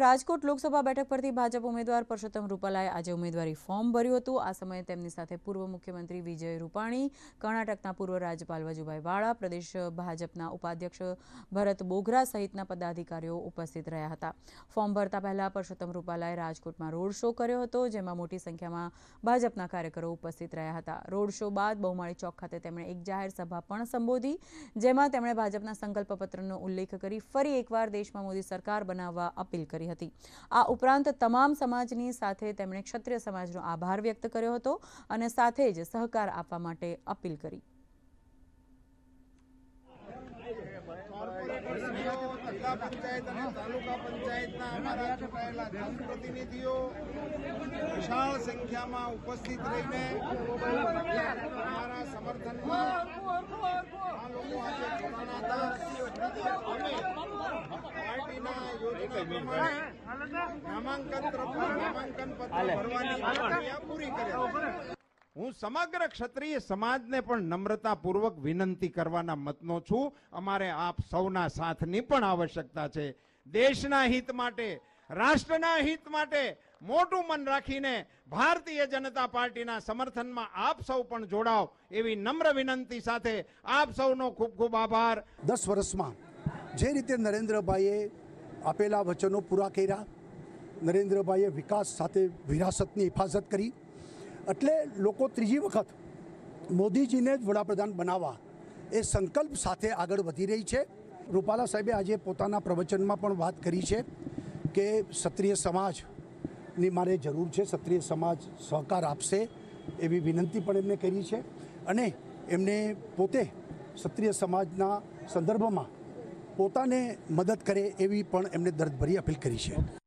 રાજકોટ લોકસભા બેઠક પરથી ભાજપ ઉમેદવાર પરસોત્તમ રૂપાલાએ આજે ઉમેદવારી ફોર્મ ભર્યું હતું. આ સમયે તેમની સાથે પૂર્વ મુખ્યમંત્રી વિજય રૂપાણી, કર્ણાટકના પૂર્વ રાજ્યપાલ વજુભાઈ વાળા, પ્રદેશ ભાજપના ઉપાધ્યક્ષ ભરત બોઘરા સહિતના પદાધિકારીઓ ઉપસ્થિત રહ્યા હતા. ફોર્મ ભરતા પહેલા પરસોત્તમ રૂપાલાએ રાજકોટમાં રોડ શો કર્યો હતો, જેમાં મોટી સંખ્યામાં ભાજપના કાર્યકરો ઉપસ્થિત રહ્યા હતા. રોડ શો બાદ બહુમાળી ચોક ખાતે તેમણે એક જાહેર સભા પણ સંબોધી, જેમાં તેમણે ભાજપના સંકલ્પપત્રનો ઉલ્લેખ કરી ફરી એકવાર દેશમાં મોદી સરકાર બનાવવા અપીલ કરી હતી. આ ઉપરાંત તમામ સમાજની સાથે તેમણે ક્ષત્રિય સમાજનો આભાર વ્યક્ત કર્યો હતો અને સાથે જ સહકાર આપવા માટે અપીલ કરી. જિલ્લા પંચાયત અને તાલુકા પંચાયતના અમારા ચૂંટાયેલા જનપ્રતિનિધિઓ વિશાળ સંખ્યામાં ઉપસ્થિત રહીને અમારા સમર્થનમાં આ લોકો આજે જોડાણા હતા અમે પાર્ટીના યોજના પ્રમાણે હું સમગ્ર ક્ષત્રિય સમાજને પણ નમ્રતાપૂર્વક વિનંતી કરવાના મતનો છું. અમારે આપ સૌના સાથની પણ આવશ્યકતા છે. દેશના હિત માટે, રાષ્ટ્રના હિત માટે મોટું મન રાખીને ભારતીય જનતા પાર્ટીના સમર્થનમાં આપ સૌ પણ જોડાવ એવી નમ્ર વિનંતી સાથે આપ સૌનો ખૂબ ખૂબ આભાર. દસ વર્ષમાં જે રીતે નરેન્દ્રભાઈએ આપેલા વચનો પૂરા કર્યા. નરેન્દ્રભાઈએ વિકાસ સાથે વિરાસતની હિફાજત કરી. એટલે લોકો ત્રીજી વખત મોદીજીને જ વડાપ્રધાન બનાવવા એ સંકલ્પ સાથે આગળ વધી રહી છે. રૂપાલા સાહેબે આજે પોતાના પ્રવચનમાં પણ વાત કરી છે કે ક્ષત્રિય સમાજની મારે જરૂર છે, ક્ષત્રિય સમાજ સહકાર આપશે એવી વિનંતી પણ એમને કરી છે. અને એમને પોતે ક્ષત્રિય સમાજના સંદર્ભમાં પોતાને મદદ કરે એવી પણ એમને દર્દભરી અપીલ કરી છે.